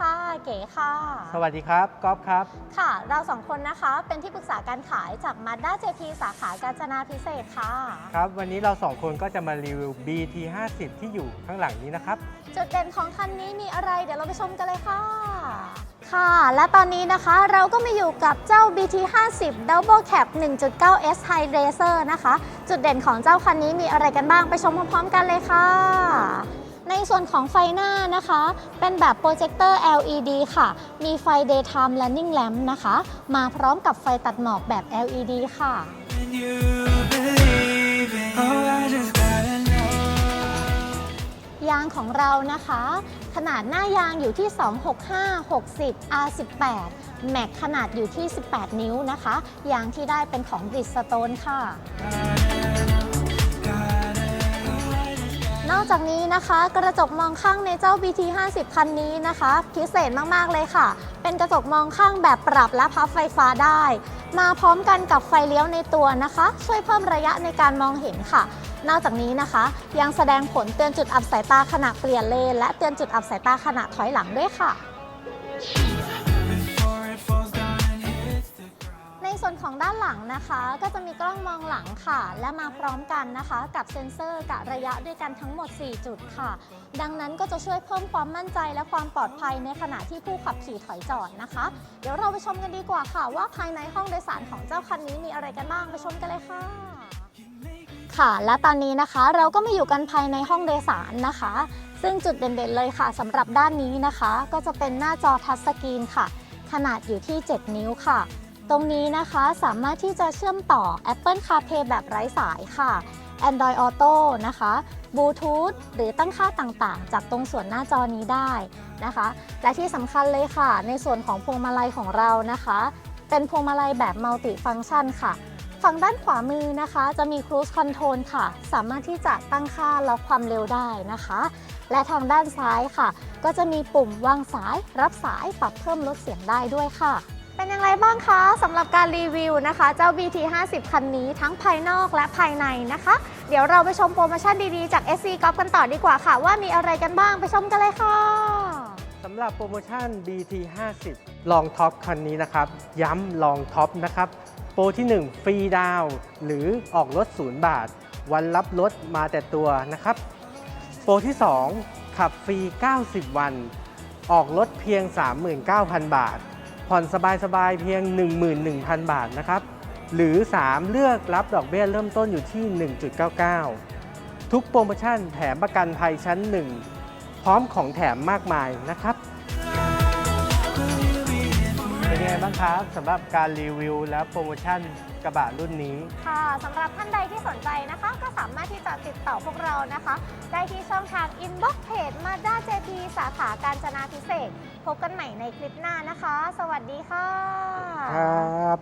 ค่ะ สวัสดีครับก๊อฟครับ ค่ะ เราสองคนนะคะเป็นที่ปรึกษาการขายจาก Mazda JP สาขากาญจนาพิเศษกค่ะ ครับ วันนี้เราสองคนก็จะมารีวิว BT 50 ที่อยู่ข้างหลังนี้นะครับ จุดเด่นของคันนี้มีอะไร เดี๋ยวเราไปชมกันเลยค่ะ ค่ะ และตอนนี้นะคะเราก็มาอยู่กับเจ้า BT 50 Double Cab 1.9 S High Racer นะคะ จุดเด่นของเจ้าคันนี้มีอะไรกันบ้างไปชมพร้อมๆ กันเลยค่ะ ในส่วนของไฟหน้านะคะ เป็นแบบโปรเจคเตอร์ LED ค่ะ มีไฟ Daytime Running Lamp นะคะ มาพร้อมกับไฟตัดหมอกแบบ LED ค่ะ ยางของเรานะคะ ขนาดหน้ายางอยู่ที่ 265 60 R18 แม็กขนาดอยู่ที่ 18 นิ้วนะคะ ยางที่ได้เป็นของ Bridgestone ค่ะ นอกจากนี้นะคะกระจกมองข้างในเจ้า BT 50คันนี้นะคะ พิเศษมากๆเลยค่ะ เป็นกระจกมองข้างแบบปรับและพับไฟฟ้าได้ มาพร้อมกันกับไฟเลี้ยวในตัวนะคะ ช่วยเพิ่มระยะในการมองเห็นค่ะ นอกจากนี้นะคะ ยังแสดงผลเตือนจุดอับสายตาขณะเปลี่ยนเลนและเตือนจุดอับสายตาขณะถอยหลังด้วยค่ะ ของด้านหลังนะคะ ก็จะมีกล้องมองหลังค่ะ และมาพร้อมกันนะคะ กับเซ็นเซอร์กะระยะด้วยกันทั้งหมด 4 จุดค่ะ ดังนั้นก็จะช่วยเพิ่มความมั่นใจและความปลอดภัยในขณะที่ผู้ขับขี่ถอยจอดนะคะ เดี๋ยวเราไปชมกันดีกว่าค่ะ ว่าภายในห้องโดยสารของเจ้าคันนี้มีอะไรกันบ้างไปชมกันเลยค่ะค่ะ และตอนนี้นะคะเราก็มาอยู่กันภายในห้องโดยสารนะคะ ซึ่งจุดเด่นๆเลยค่ะสำหรับด้านนี้นะคะ ก็จะเป็นหน้าจอทัชสกรีนค่ะ ขนาดอยู่ที่ 7 นิ้วค่ะ ตรงนี้นะคะสามารถที่จะเชื่อมต่อ Apple CarPlay แบบไร้สายค่ะ Android Auto นะคะ Bluetooth หรือตั้งค่าต่างๆ จากตรงส่วนหน้าจอนี้ได้นะคะ และที่สำคัญเลยค่ะ ในส่วนของพวงมาลัยของเรานะคะ เป็นพวงมาลัยแบบมัลติฟัง c t ชันค่ะ ฝั่งด้านขวามือนะคะ จะมี Cruise Control ค่ะ สามารถที่จะตั้งค่าล็อกความเร็วได้นะคะ และทางด้านซ้ายค่ะ ก็จะมีปุ่มวางสาย รับสายปรับเพิ่มลดเสียงได้ด้วยค่ะ เป็นอย่างไรบ้างคะสำหรับการรีวิวนะคะ เจ้า BT 50คันนี้ทั้งภายนอกและภายในนะคะ เดี๋ยวเราไปชมโปรโมชั่นดีๆจาก SC g o l f กันต่อดีกว่าค่ะ ว่ามีอะไรกันบ้างไปชมกันเลยค่ะสำหรับโปรโมชั่น BT 50ลองท็อปคันนี้นะครับ ย้ำลองท็อปนะครับ โปรที่ 1 ฟรีดาวหรือออกรถ0บาท วันรับรถมาแต่ตัวนะครับ โปรที่ 2 ขับฟรี 90 วัน ออกรถเพียง 39,000 บาท ผ่อนสบายๆเพียง 11,000 บาทนะครับ หรือ 3 เลือกรับดอกเบี้ยเริ่มต้นอยู่ที่ 1.99 ทุกโปรโมชั่นแถมประกันภัยชั้น 1 พร้อมของแถมมากมายนะครับเป็นยังไงบ้างครับสำหรับการรีวิวและโปรโมชั่นกระบะรุ่นนี้ ค่ะสำหรับท่านใดที่สนใจนะคะ จะติดต่อพวกเรานะคะ ได้ที่ช่องทาง inbox page Mazda JP สาขาการจนาพิเศษ พบกันใหม่ในคลิปหน้านะคะ สวัสดีค่ะ ครับ